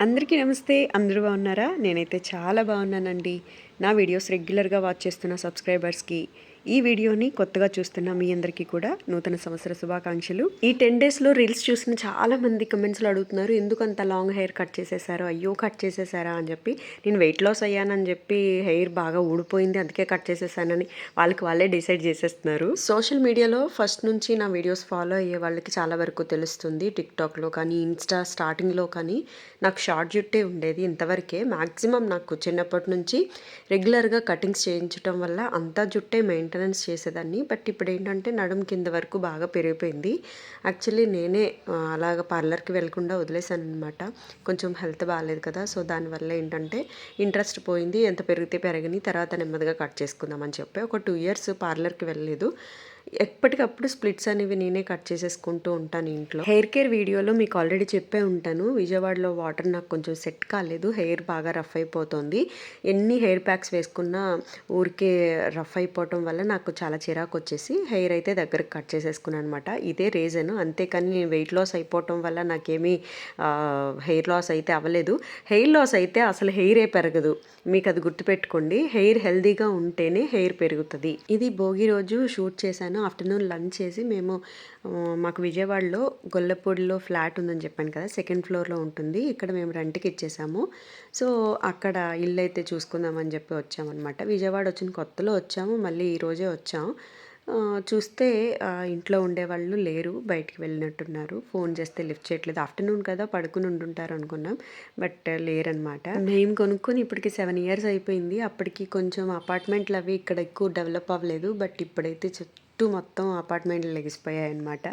అందరికీ నమస్తే. అందరూ బాగున్నారా? నేనైతే చాలా బాగున్నానండి. నా వీడియోస్ రెగ్యులర్గా వాచ్ చేస్తున్న సబ్స్క్రైబర్స్కి. ఈ వీడియోని కొత్తగా చూస్తున్న మీ అందరికీ కూడా నూతన సంవత్సర శుభాకాంక్షలు. ఈ టెన్ డేస్లో రీల్స్ చూసిన చాలా మంది కమెంట్స్లో అడుగుతున్నారు ఎందుకు అంత లాంగ్ హెయిర్ కట్ చేసేసారో? అయ్యో కట్ చేసేసారా? అని చెప్పి. నేను వెయిట్ లాస్ అయ్యానని చెప్పి హెయిర్ బాగా ఊడిపోయింది అందుకే కట్ చేసేసానని వాళ్ళకి వాళ్ళే డిసైడ్ చేసేస్తున్నారు. సోషల్ మీడియాలో ఫస్ట్ నుంచి నా వీడియోస్ ఫాలో అయ్యే వాళ్ళకి చాలా వరకు తెలుస్తుంది. టిక్టాక్లో కానీ ఇన్స్టా స్టార్టింగ్లో కానీ నాకు షార్ట్ జుట్టే ఉండేది ఇంతవరకే. మ్యాక్సిమం నాకు చిన్నప్పటి నుంచి రెగ్యులర్గా కటింగ్స్ చేయించడం వల్ల అంతా జుట్టే మెయింటెనెన్స్ చేసేదాన్ని. బట్ ఇప్పుడు ఏంటంటే నడుం కింద వరకు బాగా పెరిగిపోయింది. యాక్చువల్లీ నేనే అలాగ పార్లర్కి వెళ్ళకుండా వదిలేసాను అనమాట కొంచెం హెల్త్ బాగాలేదు కదా సో దానివల్ల ఏంటంటే ఇంట్రెస్ట్ పోయింది. ఎంత పెరిగితే పెరగని తర్వాత నెమ్మదిగా కట్ చేసుకుందామని చెప్పి ఒక టూ ఇయర్స్ పార్లర్కి వెళ్ళలేదు. ఎప్పటికప్పుడు స్ప్లిట్స్ అనేవి నేనే కట్ చేసేసుకుంటూ ఉంటాను ఇంట్లో. హెయిర్ కేర్ వీడియోలో మీకు ఆల్రెడీ చెప్పే ఉంటాను. విజయవాడలో వాటర్ నాకు కొంచెం సెట్ కాలేదు. హెయిర్ బాగా రఫ్ అయిపోతుంది. ఎన్ని హెయిర్ ప్యాక్స్ వేసుకున్నా ఊరికే రఫ్ అయిపోవటం వల్ల నాకు చాలా చిరాకు వచ్చేసి హెయిర్ అయితే దగ్గరకు కట్ చేసేసుకున్నాను అనమాట ఇదే రీజన్. అంతేకాని నేను వెయిట్ లాస్ అయిపోవటం వల్ల నాకేమీ హెయిర్ లాస్ అయితే అవ్వలేదు. హెయిర్ లాస్ అయితే అసలు హెయిరే పెరగదు. మీకు అది గుర్తుపెట్టుకోండి. హెయిర్ హెల్దీగా ఉంటేనే హెయిర్ పెరుగుతుంది. ఇది భోగి రోజు షూట్ చేశాను. ఆఫ్టర్నూన్ లంచ్ చేసి మేము మాకు విజయవాడలో గొల్లపూడిలో ఫ్లాట్ ఉందని చెప్పాను కదా సెకండ్ ఫ్లోర్లో ఉంటుంది. ఇక్కడ మేము రెంట్కి ఇచ్చేసాము. సో అక్కడ ఇల్లు అయితే చూసుకుందామని చెప్పి వచ్చామన్నమాట. విజయవాడ వచ్చిన కొత్తలో వచ్చాము మళ్ళీ ఈరోజే వచ్చాము చూస్తే ఇంట్లో ఉండేవాళ్ళు లేరు బయటికి వెళ్ళినట్టున్నారు. ఫోన్ చేస్తే లిఫ్ట్ చేయట్లేదు. ఆఫ్టర్నూన్ కదా పడుకుని ఉంటుంటారు అనుకున్నాం బట్ లేరనమాట మేము కొనుక్కొని ఇప్పటికి సెవెన్ ఇయర్స్ అయిపోయింది. అప్పటికి కొంచెం అపార్ట్మెంట్లు అవి ఇక్కడ ఎక్కువ డెవలప్ అవ్వలేదు బట్ ఇప్పుడైతే చుట్టూ మొత్తం అపార్ట్మెంట్లు లెగిసిపోయాయి అనమాట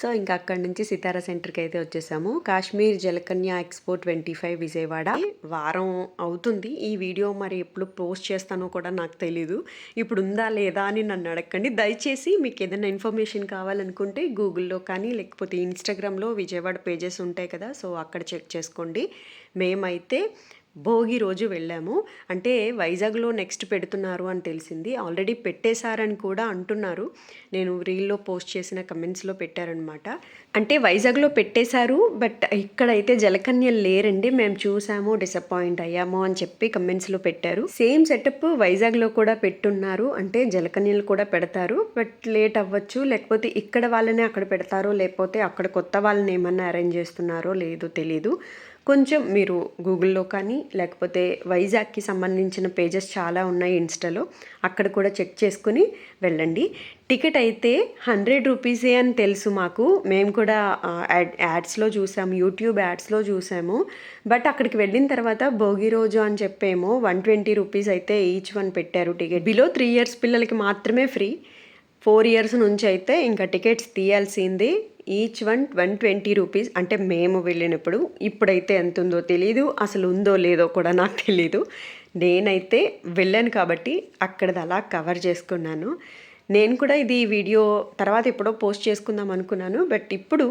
సో ఇంకా అక్కడి నుంచి సితారా సెంటర్కి అయితే వచ్చేసాము. Kashmir Jalakanya expo twenty five Vijayawada. వారం అవుతుంది. ఈ వీడియో మరి ఎప్పుడు పోస్ట్ చేస్తానో కూడా నాకు తెలీదు. ఇప్పుడు ఉందా లేదా అని నన్ను అడగండి. దయచేసి మీకు ఏదైనా ఇన్ఫర్మేషన్ కావాలనుకుంటే గూగుల్లో కానీ లేకపోతే ఇన్స్టాగ్రామ్లో విజయవాడ పేజెస్ ఉంటాయి కదా సో అక్కడ చెక్ చేసుకోండి. మేమైతే భోగి రోజు వెళ్ళాము. అంటే వైజాగ్లో నెక్స్ట్ పెడుతున్నారు అని తెలిసింది. ఆల్రెడీ పెట్టేశారని కూడా అంటున్నారు. నేను రీల్లో పోస్ట్ చేసిన కమెంట్స్లో పెట్టారనమాట. అంటే వైజాగ్లో పెట్టేశారు బట్ ఇక్కడైతే జలకన్యలు లేరండి. మేము చూసాము డిసప్పాయింట్ అయ్యాము అని చెప్పి కమెంట్స్లో పెట్టారు. సేమ్ సెటప్ వైజాగ్లో కూడా పెట్టున్నారు. అంటే జలకన్యలు కూడా పెడతారు. బట్ లేట్ అవ్వచ్చు. లేకపోతే ఇక్కడ వాళ్ళనే అక్కడ పెడతారో లేకపోతే అక్కడ కొత్త వాళ్ళని ఏమన్నా అరేంజ్ చేస్తున్నారో లేదో తెలీదు. కొంచెం మీరు గూగుల్లో కానీ లేకపోతే వైజాగ్కి సంబంధించిన పేజెస్ చాలా ఉన్నాయి ఇన్స్టాలో అక్కడ కూడా చెక్ చేసుకుని వెళ్ళండి. టికెట్ అయితే హండ్రెడ్ రూపీసే అని తెలుసు మాకు. మేము కూడా యాడ్ యాడ్స్లో చూసాము యూట్యూబ్ యాడ్స్లో చూసాము. బట్ అక్కడికి వెళ్ళిన తర్వాత భోగి రోజు అని చెప్పేమో వన్ ట్వంటీ రూపీస్ అయితే ఈచ్ వన్ పెట్టారు టికెట్. బిలో త్రీ ఇయర్స్ పిల్లలకి మాత్రమే ఫ్రీ. ఫోర్ ఇయర్స్ నుంచి అయితే ఇంకా tickets తీయాల్సింది. Each one one twenty rupees అంటే మేము వెళ్ళినప్పుడు ఇప్పుడైతే ఎంత ఉందో తెలియదు అసలు ఉందో లేదో కూడా నాకు తెలీదు. నేనైతే వెళ్ళాను కాబట్టి అక్కడది అలా కవర్ చేసుకున్నాను. నేను కూడా ఇది వీడియో తర్వాత ఎప్పుడో పోస్ట్ చేసుకుందాం అనుకున్నాను. బట్ ఇప్పుడు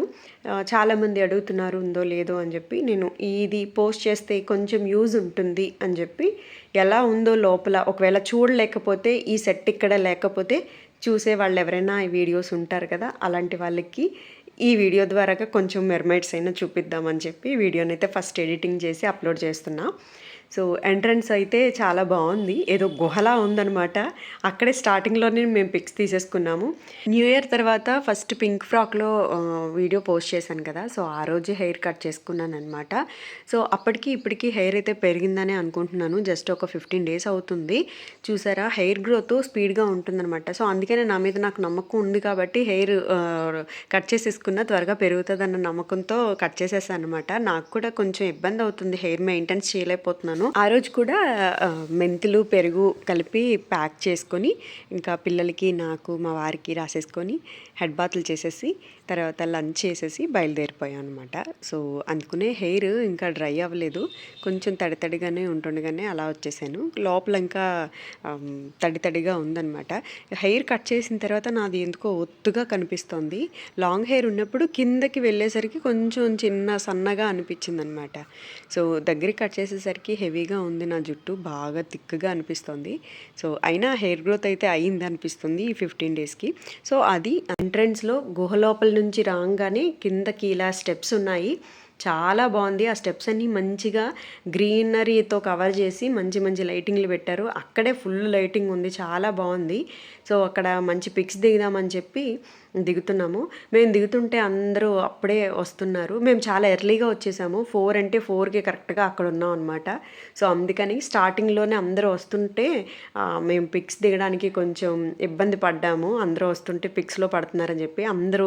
చాలామంది అడుగుతున్నారు ఉందో లేదో అని చెప్పి. నేను ఇది పోస్ట్ చేస్తే కొంచెం యూజ్ ఉంటుంది అని చెప్పి. ఎలా ఉందో లోపల ఒకవేళ చూడలేకపోతే ఈ సెట్ ఇక్కడ లేకపోతే చూసే వాళ్ళు ఎవరైనా ఈ వీడియోస్ ఉంటారు కదా అలాంటి వాళ్ళకి ఈ వీడియో ద్వారా కొంచెం మెర్మైడ్స్ అయినా చూపిద్దామని చెప్పి వీడియోనైతే ఫస్ట్ ఎడిటింగ్ చేసి అప్లోడ్ చేస్తున్నా. సో ఎంట్రన్స్ అయితే చాలా బాగుంది. ఏదో గుహలా ఉందనమాట అక్కడే స్టార్టింగ్లోనే మేము పిక్స్ తీసేసుకున్నాము. న్యూ ఇయర్ తర్వాత ఫస్ట్ పింక్ ఫ్రాక్లో వీడియో పోస్ట్ చేశాను కదా. సో ఆ రోజే హెయిర్ కట్ చేసుకున్నాను అనమాట సో అప్పటికి ఇప్పటికి హెయిర్ అయితే పెరిగిందనే అనుకుంటున్నాను. జస్ట్ ఒక ఫిఫ్టీన్ డేస్ అవుతుంది. చూసారా? హెయిర్ గ్రోత్ స్పీడ్గా ఉంటుందన్నమాట. సో అందుకనే నా మీద నాకు నమ్మకం ఉంది కాబట్టి హెయిర్ కట్ చేసేసుకున్న త్వరగా పెరుగుతుందన్న నమ్మకంతో కట్ చేసేసాను అనమాట నాకు కూడా కొంచెం ఇబ్బంది అవుతుంది హెయిర్ మెయింటెన్స్ చేయలేకపోతున్నాను. ఆ రోజు కూడా మెంతులు పెరుగు కలిపి ప్యాక్ చేసుకొని ఇంకా పిల్లలకి నాకు మా వారికి రాసేసుకొని హెడ్ బాతులు చేసేసి తర్వాత లంచ్ చేసేసి బయలుదేరిపోయాం అనమాట సో అందుకునే హెయిర్ ఇంకా డ్రై అవ్వలేదు. కొంచెం తడి తడిగానే ఉంటుండగానే అలా వచ్చేసాను. లోపల ఇంకా తడితడిగా తడి తడిగా హెయిర్ కట్ చేసిన తర్వాత నాది ఎందుకో ఒత్తుగా కనిపిస్తోంది. లాంగ్ హెయిర్ ఉన్నప్పుడు కిందకి వెళ్ళేసరికి కొంచెం చిన్న సన్నగా అనిపించింది అనమాట సో దగ్గరికి కట్ చేసేసరికి హెవీగా ఉంది నా జుట్టు బాగా థిక్గా అనిపిస్తుంది. సో అయినా హెయిర్ గ్రోత్ అయితే అయింది అనిపిస్తుంది ఈ ఫిఫ్టీన్ డేస్కి. సో అది ఎంట్రన్స్లో గుహ లోపల నుంచి రాగానే కిందకి ఇలా స్టెప్స్ ఉన్నాయి. చాలా బాగుంది. ఆ స్టెప్స్ అన్నీ మంచిగా గ్రీనరీతో కవర్ చేసి మంచి మంచి లైటింగ్లు పెట్టారు. అక్కడే ఫుల్ లైటింగ్ ఉంది. చాలా బాగుంది. సో అక్కడ మంచి పిక్స్ దిగుదామని చెప్పి దిగుతున్నాము. మేము దిగుతుంటే అందరూ అప్పుడే వస్తున్నారు. మేము చాలా ఎర్లీగా వచ్చేసాము. ఫోర్ అంటే ఫోర్కి కరెక్ట్గా అక్కడ ఉన్నాం అనమాట సో అందుకని స్టార్టింగ్లోనే అందరూ వస్తుంటే మేము పిక్స్ దిగడానికి కొంచెం ఇబ్బంది పడ్డాము. అందరూ వస్తుంటే పిక్స్లో పడుతున్నారని చెప్పి అందరూ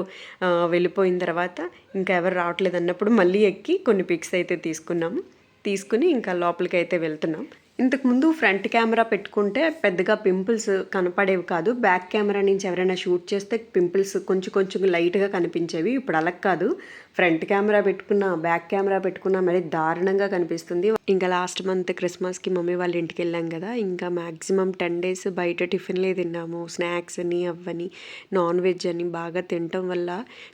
వెళ్ళిపోయిన తర్వాత ఇంకా ఎవరు రావట్లేదు అన్నప్పుడు మళ్ళీ ఎక్కి కొన్ని పిక్స్ అయితే తీసుకున్నాము. తీసుకుని ఇంకా లోపలికి అయితే వెళ్తున్నాం. ఇంతకుముందు ఫ్రంట్ కెమెరా పెట్టుకుంటే పెద్దగా పింపుల్స్ కనపడేవి కాదు. బ్యాక్ కెమెరా నుంచి ఎవరైనా షూట్ చేస్తే పింపుల్స్ కొంచెం కొంచెం లైట్గా కనిపించేవి. ఇప్పుడు అలా కాదు. ఫ్రంట్ కెమెరా పెట్టుకున్నా బ్యాక్ కెమెరా పెట్టుకున్నా మరి దారుణంగా కనిపిస్తుంది. ఇంకా లాస్ట్ మంత్ క్రిస్మస్కి మమ్మీ వాళ్ళ ఇంటికి వెళ్ళాం కదా ఇంకా మ్యాక్సిమం టెన్ డేస్ బయట టిఫిన్లే తిన్నాము. స్నాక్స్ అని అవ్వని నాన్ వెజ్ అని బాగా తినటం వల్ల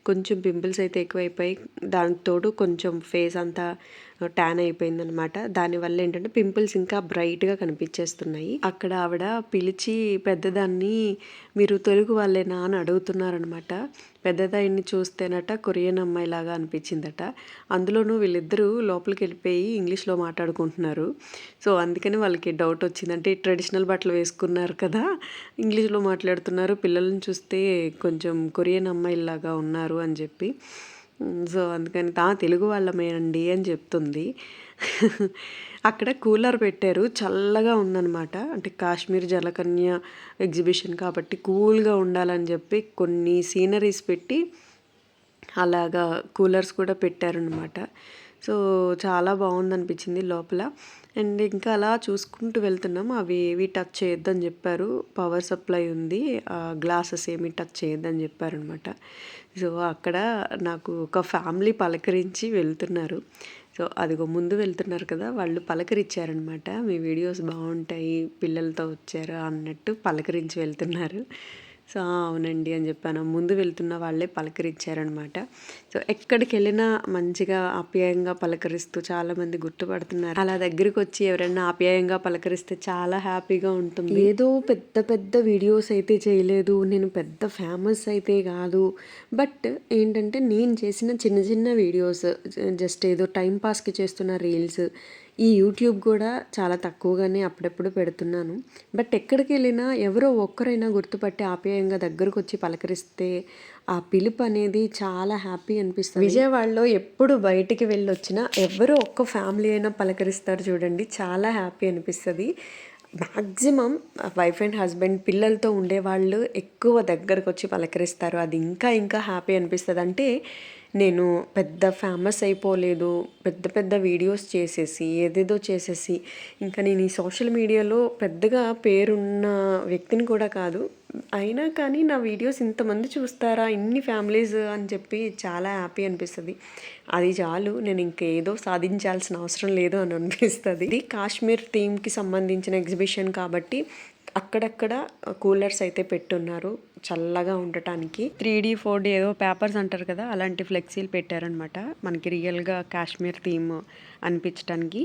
కొంచెం పింపుల్స్ అయితే ఎక్కువైపోయి దానికి తోడు కొంచెం ఫేస్ అంతా ట్యాన్ అయిపోయింది అనమాట దానివల్ల ఏంటంటే పింపుల్స్ ఇంకా బ్రైట్గా కనిపించేస్తున్నాయి. అక్కడ ఆవిడ పిలిచి పెద్దదాన్ని మీరు తెలుగు వాళ్ళేనా అని అడుగుతున్నారనమాట. పెద్దదాన్ని చూస్తేనట కొరియన్ అమ్మాయిలాగా అనిపించిందట. అందులోనూ వీళ్ళిద్దరూ లోపలికి వెళ్ళిపోయి ఇంగ్లీష్లో మాట్లాడుకుంటున్నారు. సో అందుకని వాళ్ళకి డౌట్ వచ్చింది అంటే ట్రెడిషనల్ బట్టలు వేసుకున్నారు కదా ఇంగ్లీష్లో మాట్లాడుతున్నారు పిల్లల్ని చూస్తే కొంచెం కొరియన్ అమ్మాయిలాగా ఉన్నారు అని చెప్పి. సో అందుకని తా తెలుగు వాళ్ళమేనండి అని చెప్తుంది. అక్కడ కూలర్ పెట్టారు. చల్లగా ఉందన్నమాట. అంటే కాశ్మీర్ జలకన్య ఎగ్జిబిషన్ కాబట్టి కూల్గా ఉండాలని చెప్పి కొన్ని సీనరీస్ పెట్టి అలాగా కూలర్స్ కూడా పెట్టారనమాట సో చాలా బాగుంది అనిపించింది లోపల. అండ్ ఇంకా అలా చూసుకుంటూ వెళ్తున్నాం. అవి ఏవి టచ్ చేయొద్దని చెప్పారు. పవర్ సప్లై ఉంది. గ్లాసెస్ ఏమి టచ్ చేయొద్దని చెప్పారనమాట సో అక్కడ నాకు ఒక ఫ్యామిలీ పలకరించి వెళ్తున్నారు. సో అదిగో ముందు వెళ్తున్నారు కదా వాళ్ళు పలకరించారనమాట మీ వీడియోస్ బాగుంటాయి పిల్లలతో వచ్చారు అన్నట్టు పలకరించి వెళ్తున్నారు. సో అవునండి అని చెప్పాను. ముందు వెళ్తున్న వాళ్ళే పలకరించారనమాట. సో ఎక్కడికి వెళ్ళినా మంచిగా ఆప్యాయంగా పలకరిస్తూ చాలామంది గుర్తుపడుతున్నారు. అలా దగ్గరికి వచ్చి ఎవరైనా ఆప్యాయంగా పలకరిస్తే చాలా హ్యాపీగా ఉంటుంది. ఏదో పెద్ద పెద్ద వీడియోస్ అయితే చేయలేదు. నేను పెద్ద ఫేమస్ అయితే కాదు. బట్ ఏంటంటే నేను చేసిన చిన్న చిన్న వీడియోస్ జస్ట్ ఏదో టైం పాస్కి చేస్తున్న రీల్స్ ఈ యూట్యూబ్ కూడా చాలా తక్కువగానే అప్పుడప్పుడు పెడుతున్నాను. బట్ ఎక్కడికి వెళ్ళినా ఎవరో ఒక్కరైనా గుర్తుపట్టి ఆప్యాయంగా దగ్గరకు వచ్చి పలకరిస్తే ఆ పిలుపు అనేది చాలా హ్యాపీ అనిపిస్తుంది. విజయవాడలో ఎప్పుడు బయటికి వెళ్ళి వచ్చినా ఎవరో ఒక్క ఫ్యామిలీ అయినా పలకరిస్తారు చూడండి. చాలా హ్యాపీ అనిపిస్తుంది. మ్యాక్సిమం వైఫ్ అండ్ హస్బెండ్ పిల్లలతో ఉండేవాళ్ళు ఎక్కువ దగ్గరకు వచ్చి పలకరిస్తారు. అది ఇంకా ఇంకా హ్యాపీ అనిపిస్తుంది. అంటే నేను పెద్ద ఫేమస్ అయిపోలేదు పెద్ద పెద్ద వీడియోస్ చేసేసి ఏదేదో చేసేసి ఇంకా నేను ఈ సోషల్ మీడియాలో పెద్దగా పేరున్న వ్యక్తిని కూడా కాదు. అయినా కానీ నా వీడియోస్ ఇంతమంది చూస్తారా ఇన్ని ఫ్యామిలీస్ అని చెప్పి చాలా హ్యాపీ అనిపిస్తుంది. అది చాలు నేను ఇంకేదో సాధించాల్సిన అవసరం లేదు అని అనిపిస్తుంది. ఇది కాశ్మీర్ థీమ్కి సంబంధించిన ఎగ్జిబిషన్ కాబట్టి అక్కడక్కడ కూలర్స్ అయితే పెట్టున్నారు చల్లగా ఉండటానికి. త్రీ డీ ఫోర్ డీ ఏదో పేపర్స్ అంటారు కదా అలాంటి ఫ్లెక్సీలు పెట్టారనమాట మనకి రియల్గా కాశ్మీర్ థీమ్ అనిపించడానికి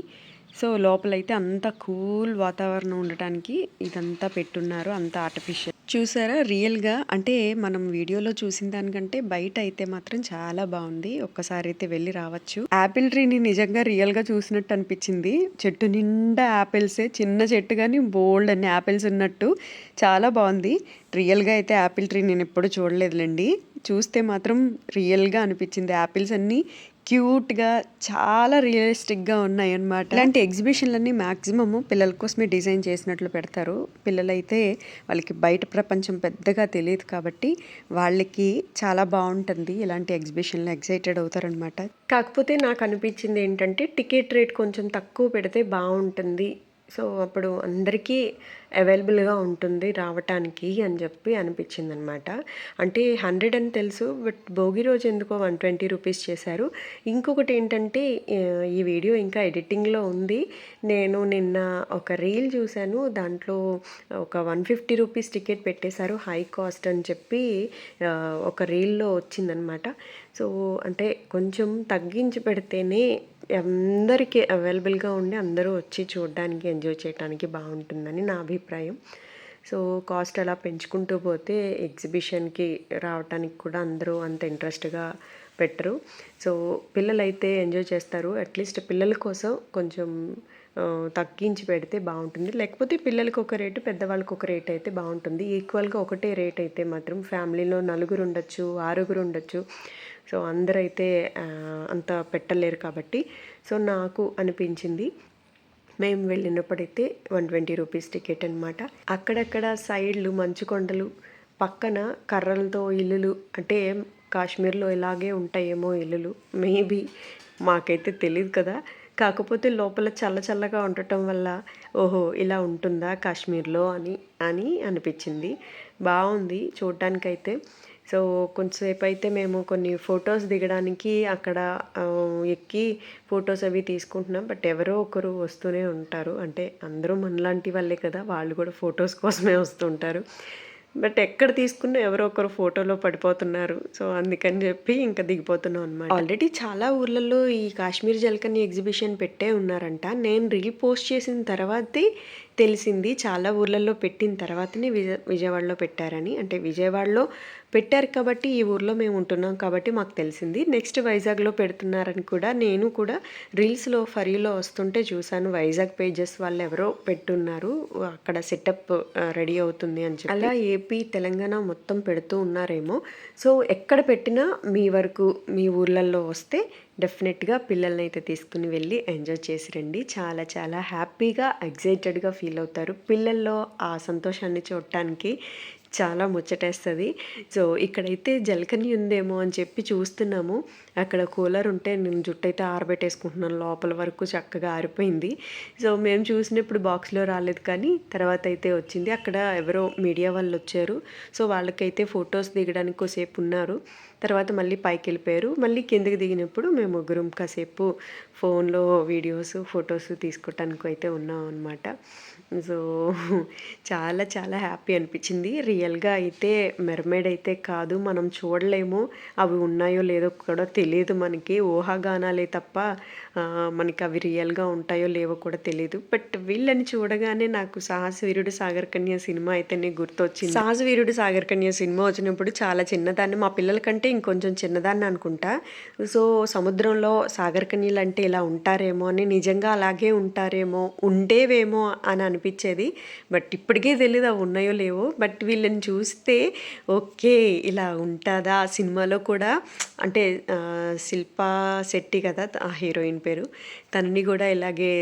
సో లోపలైతే అంత కూల్ వాతావరణం ఉండటానికి ఇదంతా పెట్టున్నారు అంత ఆర్టిఫిషియల్ చూసారా? రియల్గా అంటే మనం వీడియోలో చూసిన దానికంటే బయట అయితే మాత్రం చాలా బాగుంది. ఒక్కసారి అయితే వెళ్ళి రావచ్చు. యాపిల్ ట్రీని నిజంగా రియల్గా చూసినట్టు అనిపించింది. చెట్టు నిండా యాపిల్సే చిన్న చెట్టు కానీ బోల్డ్ అన్ని యాపిల్స్ ఉన్నట్టు చాలా బాగుంది. రియల్గా అయితే యాపిల్ ట్రీ నేను ఎప్పుడు చూడలేదులేండి. చూస్తే మాత్రం రియల్గా అనిపించింది. యాపిల్స్ అన్నీ క్యూట్గా చాలా రియలిస్టిక్గా ఉన్నాయి అన్నమాట ఇలాంటి ఎగ్జిబిషన్లన్నీ మ్యాక్సిమమ్ పిల్లల కోసమే డిజైన్ చేసినట్లు పెడతారు. పిల్లలైతే వాళ్ళకి బయట ప్రపంచం పెద్దగా తెలియదు కాబట్టి వాళ్ళకి చాలా బాగుంటుంది ఇలాంటి ఎగ్జిబిషన్లు ఎగ్జైటెడ్ అవుతారనమాట కాకపోతే నాకు అనిపించింది ఏంటంటే టికెట్ రేట్ కొంచెం తక్కువ పెడితే బాగుంటుంది. సో అప్పుడు అందరికీ అవైలబుల్గా ఉంటుంది రావటానికి అని చెప్పి అనిపించింది అనమాట అంటే హండ్రెడ్ అని తెలుసు బట్ భోగి రోజు ఎందుకో వన్ ట్వంటీ రూపీస్ చేశారు. ఇంకొకటి ఏంటంటే ఈ వీడియో ఇంకా ఎడిటింగ్లో ఉంది. నేను నిన్న ఒక రీల్ చూశాను. దాంట్లో ఒక వన్ ఫిఫ్టీ రూపీస్ టికెట్ పెట్టేశారు హై కాస్ట్ అని చెప్పి ఒక రీల్లో వచ్చిందనమాట. సో అంటే కొంచెం తగ్గించి పెడితేనే అందరికీ అవైలబుల్గా ఉండి అందరూ వచ్చి చూడడానికి ఎంజాయ్ చేయడానికి బాగుంటుందని నా అభిప్రాయం. సో కాస్ట్ అలా పెంచుకుంటూ పోతే ఎగ్జిబిషన్కి రావడానికి కూడా అందరూ అంత ఇంట్రెస్ట్గా పెట్టరు. సో పిల్లలైతే ఎంజాయ్ చేస్తారు. అట్లీస్ట్ పిల్లల కోసం కొంచెం తగ్గించి పెడితే బాగుంటుంది. లేకపోతే పిల్లలకి ఒక రేటు పెద్దవాళ్ళకి ఒక రేట్ అయితే బాగుంటుంది. ఈక్వల్గా ఒకటే రేట్ అయితే మాత్రం ఫ్యామిలీలో నలుగురు ఉండొచ్చు ఆరుగురు ఉండొచ్చు. సో అందరైతే అంత పెట్టలేరు కాబట్టి. సో నాకు అనిపించింది మేము వెళ్ళినప్పుడైతే వన్ ట్వంటీ రూపీస్ టికెట్ అనమాట అక్కడక్కడ సైడ్లు మంచు కొండలు పక్కన కర్రలతో ఇల్లులు అంటే కాశ్మీర్లో ఇలాగే ఉంటాయేమో ఇల్లులు మేబీ మాకైతే తెలియదు కదా. కాకపోతే లోపల చల్ల చల్లగా ఉండటం వల్ల ఓహో ఇలా ఉంటుందా కాశ్మీర్లో అని అని అనిపించింది. బాగుంది చూడటానికైతే సో కొంచెంసేపు అయితే మేము కొన్ని ఫొటోస్ దిగడానికి అక్కడ ఎక్కి ఫొటోస్ అవి తీసుకుంటున్నాం. బట్ ఎవరో ఒకరు వస్తూనే ఉంటారు. అంటే అందరూ మనలాంటి వాళ్ళే కదా వాళ్ళు కూడా ఫొటోస్ కోసమే వస్తుంటారు. బట్ ఎక్కడ తీసుకున్నా ఎవరో ఒకరు ఫోటోలో పడిపోతున్నారు. సో అందుకని చెప్పి ఇంకా దిగిపోతున్నాం అనమాట ఆల్రెడీ చాలా ఊర్లలో ఈ కాశ్మీర్ జల్కని ఎగ్జిబిషన్ పెట్టే ఉన్నారంట. నేను రీపోస్ట్ పోస్ట్ చేసిన తర్వాతే తెలిసింది. చాలా ఊర్లలో పెట్టిన తర్వాతనే విజ విజయవాడలో పెట్టారని. అంటే విజయవాడలో పెట్టారు కాబట్టి ఈ ఊర్లో మేము ఉంటున్నాం కాబట్టి మాకు తెలిసింది. నెక్స్ట్ వైజాగ్లో పెడుతున్నారని కూడా నేను కూడా రీల్స్లో ఫరీలో వస్తుంటే చూశాను. వైజాగ్ పేజెస్ వాళ్ళు ఎవరో పెట్టున్నారు. అక్కడ సెటప్ రెడీ అవుతుంది అని చెప్పి. అలా ఏపీ తెలంగాణ మొత్తం పెడుతూ ఉన్నారేమో. సో ఎక్కడ పెట్టినా మీ వరకు మీ ఊర్లలో వస్తే డెఫినెట్గా పిల్లల్ని అయితే తీసుకుని వెళ్ళి ఎంజాయ్ చేసి రండి. చాలా చాలా హ్యాపీగా ఎగ్జైటెడ్గా ఫీల్ అవుతారు. పిల్లల్లో ఆ సంతోషాన్ని చూడటానికి చాలా ముచ్చటేస్తుంది. సో ఇక్కడైతే జలకని ఉందేమో అని చెప్పి చూస్తున్నాము. అక్కడ కూలర్ ఉంటే నేను జుట్టు అయితే ఆరబెట్టేసుకుంటున్నాను. లోపల వరకు చక్కగా ఆరిపోయింది. సో మేము చూసినప్పుడు బాక్స్లో రాలేదు కానీ తర్వాత అయితే వచ్చింది. అక్కడ ఎవరో మీడియా వాళ్ళు వచ్చారు. సో వాళ్ళకైతే ఫొటోస్ దిగడానికి కొద్దిసేపు ఉన్నారు. తర్వాత మళ్ళీ పైకి వెళ్ళిపోయారు మళ్ళీ కిందకి దిగినప్పుడు మేము ముగ్గురం కాసేపు ఫోన్లో వీడియోస్ ఫొటోస్ తీసుకోవటానికి అయితే ఉన్నాం అనమాట సో చాలా చాలా హ్యాపీ అనిపించింది. రియల్గా అయితే మెర్మేడ్ అయితే కాదు మనం చూడలేము. అవి ఉన్నాయో లేదో కూడా తెలియదు మనకి. ఊహాగానాలే తప్ప మనకి అవి రియల్గా ఉంటాయో లేవో కూడా తెలియదు బట్ వీళ్ళని చూడగానే నాకు సాహస వీరుడు సాగర్ కన్య సినిమా అయితేనే గుర్తొచ్చింది. సాహస వీరుడు సాగర్ కన్య సినిమా వచ్చినప్పుడు చాలా చిన్నదాన్ని మా పిల్లల కంటే ఇంకొంచెం చిన్నదాన్ని అనుకుంటా. సో సముద్రంలో సాగర్ కన్యలు అంటే ఇలా ఉంటారేమో అని నిజంగా అలాగే ఉంటారేమో ఉండేవేమో అని అనిపించేది. బట్ ఇప్పటికే తెలియదు అవి ఉన్నాయో లేవో. బట్ వీళ్ళని చూస్తే ఓకే ఇలా ఉంటుందా? ఆ సినిమాలో కూడా అంటే శిల్పా శెట్టి కదా ఆ హీరోయిన్ పేరు తనని కూడా ఇలాగే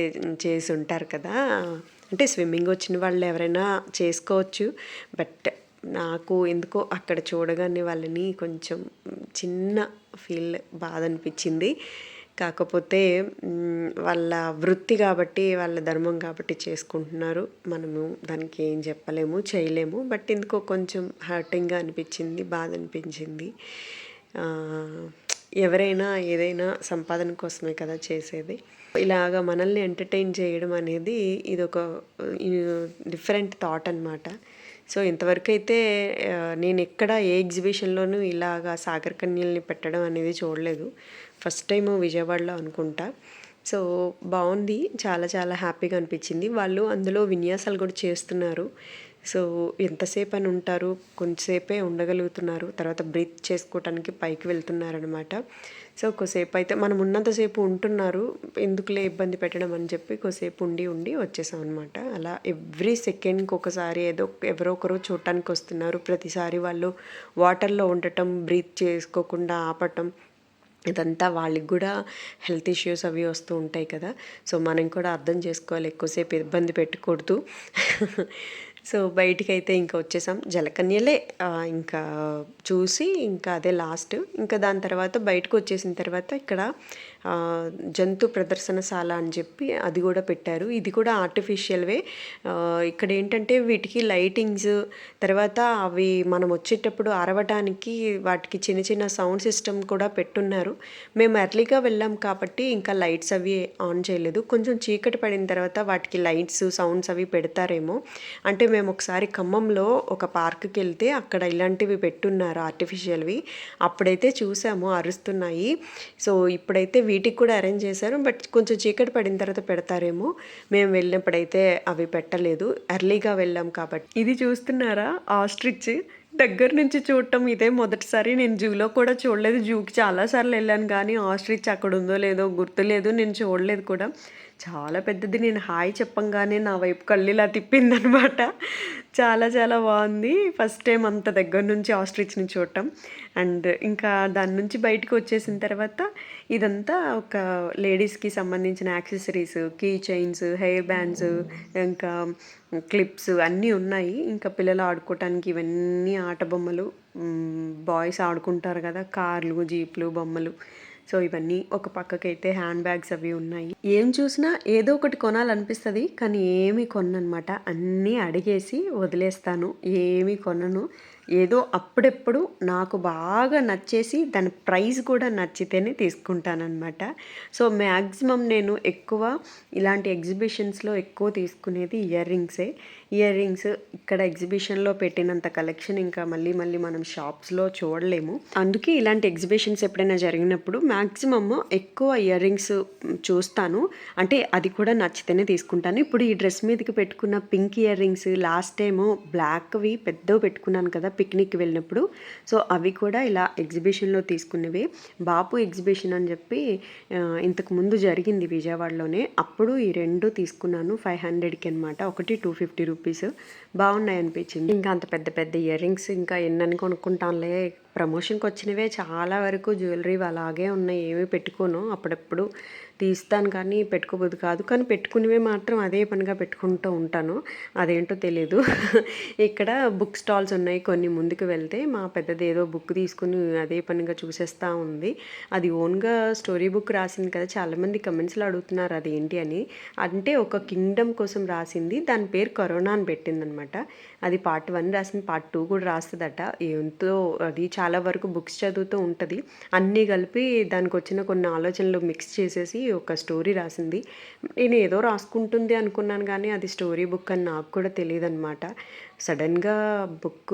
చేసి ఉంటారు కదా. అంటే స్విమ్మింగ్ వచ్చిన వాళ్ళు ఎవరైనా చేసుకోవచ్చు. బట్ నాకు ఎందుకో అక్కడ చూడగానే వాళ్ళని కొంచెం చిన్న ఫీల్ బాధ అనిపించింది. కాకపోతే వాళ్ళ వృత్తి కాబట్టి వాళ్ళ ధర్మం కాబట్టి చేసుకుంటున్నారు. మనము దానికి ఏం చెప్పలేము చేయలేము. బట్ ఎందుకో కొంచెం హర్టింగ్గా అనిపించింది బాధ అనిపించింది. ఎవరైనా ఏదైనా సంపాదన కోసమే కదా చేసేది. ఇలాగ మనల్ని ఎంటర్టైన్ చేయడం అనేది ఇది ఒక డిఫరెంట్ థాట్ అనమాట సో ఇంతవరకు అయితే నేను ఎక్కడ ఏ ఎగ్జిబిషన్లోనూ ఇలాగా సాగర్ కన్యల్ని పెట్టడం అనేది చూడలేదు. ఫస్ట్ టైం విజయవాడలో అనుకుంటా. సో బాగుంది. చాలా చాలా హ్యాపీగా అనిపించింది. వాళ్ళు అందులో విన్యాసాలు కూడా చేస్తున్నారు. సో ఎంతసేపు అని ఉంటారు కొంతసేపే ఉండగలుగుతున్నారు. తర్వాత బ్రీత్ చేసుకోవటానికి పైకి వెళ్తున్నారనమాట సో కొద్దిసేపు అయితే మనం ఉన్నంతసేపు ఉంటున్నారు. ఎందుకులే ఇబ్బంది పెట్టడం అని చెప్పి కొద్దిసేపు ఉండి ఉండి వచ్చేసాం అనమాట అలా ఎవ్రీ సెకండ్కి ఒకసారి ఏదో ఎవరో ఒకరు చూడటానికి వస్తున్నారు ప్రతిసారి వాళ్ళు వాటర్లో ఉండటం బ్రీత్ చేసుకోకుండా ఆపటం ఇదంతా వాళ్ళకి కూడా హెల్త్ ఇష్యూస్ అవి వస్తూ ఉంటాయి కదా. సో మనం కూడా అర్థం చేసుకోవాలి. ఎక్కువసేపు ఇబ్బంది పెట్టకూడదు. సో బయటికి అయితే ఇంకా వచ్చేసాం. జలకన్యలే ఇంకా చూసి ఇంకా అదే లాస్ట్. ఇంకా దాని తర్వాత బయటకు వచ్చేసిన తర్వాత ఇక్కడ జంతు ప్రదర్శనశాల అని చెప్పి అది కూడా పెట్టారు. ఇది కూడా ఆర్టిఫిషియల్వే. ఇక్కడ ఏంటంటే వీటికి లైటింగ్స్ తర్వాత అవి మనం వచ్చేటప్పుడు అరవటానికి వాటికి చిన్న చిన్న సౌండ్ సిస్టమ్ కూడా పెట్టున్నారు. మేము ఎర్లీగా వెళ్ళాం కాబట్టి ఇంకా లైట్స్ అవి ఆన్ చేయలేదు. కొంచెం చీకటి పడిన తర్వాత వాటికి లైట్స్ సౌండ్స్ అవి పెడతారేమో. అంటే మేము ఒకసారి ఖమ్మంలో ఒక పార్క్కి వెళ్తే అక్కడ ఇలాంటివి పెట్టున్నారు ఆర్టిఫిషియల్వి. అప్పుడైతే చూసాము అరుస్తున్నాయి. సో ఇప్పుడైతే వీటికి కూడా అరేంజ్ చేశారు. బట్ కొంచెం చీకటి పడిన తర్వాత పెడతారేమో. మేము వెళ్ళినప్పుడైతే అవి పెట్టలేదు. ఎర్లీగా వెళ్ళాం కాబట్టి. ఇది చూస్తున్నారా? ఆస్ట్రిచ్ దగ్గర నుంచి చూడటం ఇదే మొదటిసారి. నేను జూలో కూడా చూడలేదు. జూకి చాలాసార్లు వెళ్ళాను. కానీ ఆస్ట్రిచ్ అక్కడ ఉందో లేదో గుర్తులేదు నేను చూడలేదు కూడా. చాలా పెద్దది. నేను హాయ్ చెప్పంగానే నా వైపు కళ్ళు ఇలా తిప్పిందనమాట. చాలా చాలా బాగుంది. ఫస్ట్ టైం అంత దగ్గర నుంచి ఆస్ట్రిచ్ని చూడటం. అండ్ ఇంకా దాని నుంచి బయటకు వచ్చేసిన తర్వాత ఇదంతా ఒక లేడీస్కి సంబంధించిన accessories key chains hair bands ఇంకా క్లిప్స్ అన్నీ ఉన్నాయి. ఇంకా పిల్లలు ఆడుకోవటానికి ఇవన్నీ ఆట బొమ్మలు. బాయ్స్ ఆడుకుంటారు కదా కార్లు జీప్లు బొమ్మలు. సో ఇవన్నీ ఒక పక్కకైతే హ్యాండ్ బ్యాగ్స్ అవి ఉన్నాయి. ఏం చూసినా ఏదో ఒకటి కొనాలనిపిస్తుంది కానీ ఏమి కొననమాట అన్నీ అడిగేసి వదిలేస్తాను. ఏమి కొనను. ఏదో అప్పుడెప్పుడు నాకు బాగా నచ్చేసి దాని ప్రైస్ కూడా నచ్చితేనే తీసుకుంటానమాట సో మ్యాక్సిమం నేను ఎక్కువ ఇలాంటి ఎగ్జిబిషన్స్లో ఎక్కువ తీసుకునేది ఇయర్ రింగ్సే. ఇయర్ రింగ్స్ ఇక్కడ ఎగ్జిబిషన్లో పెట్టినంత కలెక్షన్ ఇంకా మళ్ళీ మళ్ళీ మనం షాప్స్లో చూడలేము. అందుకే ఇలాంటి ఎగ్జిబిషన్స్ ఎప్పుడైనా జరిగినప్పుడు మ్యాక్సిమమ్ ఎక్కువ ఇయర్ రింగ్స్ చూస్తాను. అంటే అది కూడా నచ్చితేనే తీసుకుంటాను. ఇప్పుడు ఈ డ్రెస్ మీదకి పెట్టుకున్న pink earrings last time బ్లాక్వి పెద్దవి పెట్టుకున్నాను కదా పిక్నిక్ వెళ్ళినప్పుడు. సో అవి కూడా ఇలా ఎగ్జిబిషన్లో తీసుకున్నవి. బాపు ఎగ్జిబిషన్ అని చెప్పి ఇంతకు ముందు జరిగింది విజయవాడలోనే. అప్పుడు ఈ రెండు తీసుకున్నాను ఫైవ్ హండ్రెడ్కి అనమాట ఒకటి టూ ఫిఫ్టీ రూపీస్. బాగున్నాయి అనిపించింది. ఇంకా అంత పెద్ద పెద్ద ఇయర్ రింగ్స్ ఇంకా ఎన్నని కొనుక్కుంటానులే. ప్రమోషన్కి వచ్చినవే చాలా వరకు జ్యువెలరీ అలాగే ఉన్నాయి. ఏమీ పెట్టుకోను. అప్పుడప్పుడు తీస్తాను కానీ పెట్టుకోబోదు కాదు. కానీ పెట్టుకునేవి మాత్రం అదే పనిగా పెట్టుకుంటూ ఉంటాను. అదేంటో తెలియదు ఇక్కడ బుక్ స్టాల్స్ ఉన్నాయి. కొన్ని ముందుకు వెళ్తే మా పెద్దది ఏదో బుక్ తీసుకుని అదే పనిగా చూసేస్తూ ఉంది. అది ఓన్గా స్టోరీ బుక్ రాసింది కదా. చాలామంది కమెంట్స్లో అడుగుతున్నారు అది ఏంటి అని. అంటే ఒక కింగ్డమ్ కోసం రాసింది. దాని పేరు కరోనా అని పెట్టిందనమాట. అది పార్ట్ వన్ రాసింది. పార్ట్ టూ కూడా రాస్తుందట. ఎంతో అది చాలా చాలా వరకు బుక్స్ చదువుతూ ఉంటుంది. అన్నీ కలిపి దానికి వచ్చిన కొన్ని ఆలోచనలు మిక్స్ చేసేసి ఒక స్టోరీ రాసింది. నేను ఏదో రాసుకుంటుంది అనుకున్నాను కానీ అది స్టోరీ బుక్ అని నాకు కూడా తెలియదు అనమాట సడన్గా బుక్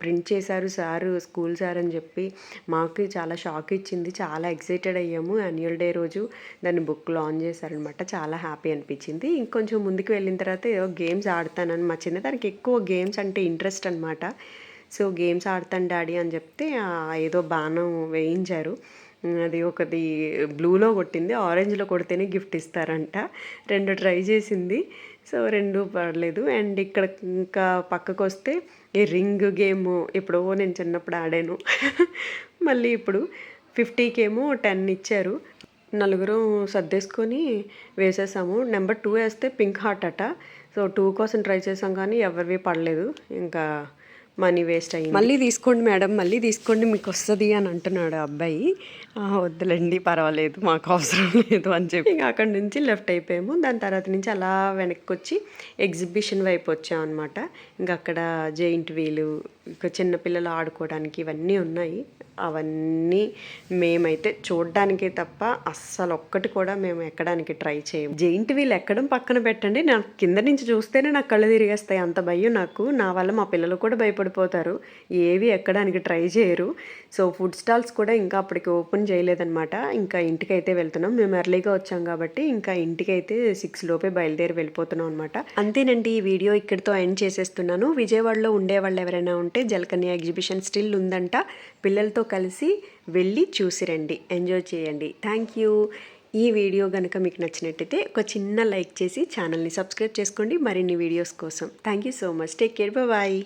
ప్రింట్ చేశారు సార్ స్కూల్ సార్ అని చెప్పి మాకు చాలా షాక్ ఇచ్చింది. చాలా ఎక్సైటెడ్ అయ్యాము. యాన్యువల్ డే రోజు దాన్ని బుక్ లాంచ్ చేశారనమాట చాలా హ్యాపీ అనిపించింది. ఇంకొంచెం ముందుకు వెళ్ళిన తర్వాత ఏదో గేమ్స్ ఆడతానని మా చిన్నదానికి ఎక్కువ గేమ్స్ అంటే ఇంట్రెస్ట్ అనమాట సో గేమ్స్ ఆడతాను డాడీ అని చెప్తే ఏదో బాణం వేయించారు. అది ఒకటి బ్లూలో కొట్టింది ఆరెంజ్లో కొడితేనే గిఫ్ట్ ఇస్తారంట. రెండు ట్రై చేసింది సో రెండు పడలేదు. అండ్ ఇక్కడ ఇంకా పక్కకు వస్తే ఈ రింగ్ గేమ్ ఎప్పుడో నేను చిన్నప్పుడు ఆడాను. మళ్ళీ ఇప్పుడు ఫిఫ్టీకేమో టెన్ ఇచ్చారు. నలుగురు సర్దేసుకొని వేసేసాము. నెంబర్ టూ వేస్తే పింక్ హార్ట్ అట. సో టూ కోసం ట్రై చేసాం కానీ ఎవరివి పడలేదు. ఇంకా మనీ వేస్ట్ అయ్యింది. మళ్ళీ తీసుకోండి మేడం మళ్ళీ తీసుకోండి మీకు వస్తుంది అని అంటున్నాడు అబ్బాయి. వద్దులండి పర్వాలేదు మాకు అవసరం లేదు అని చెప్పి. ఇంకా అక్కడి నుంచి లెఫ్ట్ అయిపోయాము. దాని తర్వాత నుంచి అలా వెనక్కి వచ్చి ఎగ్జిబిషన్ వైపు వచ్చామన్నమాట. ఇంకా అక్కడ జెయింట్ వీలు ఇంకా చిన్నపిల్లలు ఆడుకోవడానికి ఇవన్నీ ఉన్నాయి. అవన్నీ మేమైతే చూడడానికే తప్ప అస్సలు ఒక్కటి కూడా మేము ఎక్కడానికి ట్రై చేయము. జెయింట్ వీల్ ఎక్కడం పక్కన పెట్టండి. నాకు కింద నుంచి చూస్తేనే నాకు కళ్ళు తిరిగేస్తాయి. అంత భయం నాకు. నా వల్ల మా పిల్లలు కూడా భయపడిపోతారు. ఏవి ఎక్కడానికి ట్రై చేయరు. సో ఫుడ్ స్టాల్స్ కూడా ఇంకా అప్పటికి ఓపెన్ చేయలేదన్నమాట. ఇంకా ఇంటికి అయితే వెళ్తున్నాం. మేము ఎర్లీగా వచ్చాం కాబట్టి ఇంకా ఇంటికి అయితే సిక్స్ లోపే బయలుదేరి వెళ్ళిపోతున్నాం అనమాట అంతేనండి. ఈ వీడియో ఇక్కడితో ఎండ్ చేసేస్తున్నాను. విజయవాడలో ఉండే వాళ్ళు ఎవరైనా ఉంటే జలకన్య ఎగ్జిబిషన్ స్టిల్ ఉందంట. పిల్లలతో కలిసి వెళ్ళి చూసి రండి. ఎంజాయ్ చేయండి. Thank you. ఈ వీడియో కనుక మీకు నచ్చినట్టయితే ఒక చిన్న లైక్ చేసి ఛానల్ని సబ్స్క్రైబ్ చేసుకోండి. మరిన్ని వీడియోస్ కోసం. Thank you so much. Take care. Bye.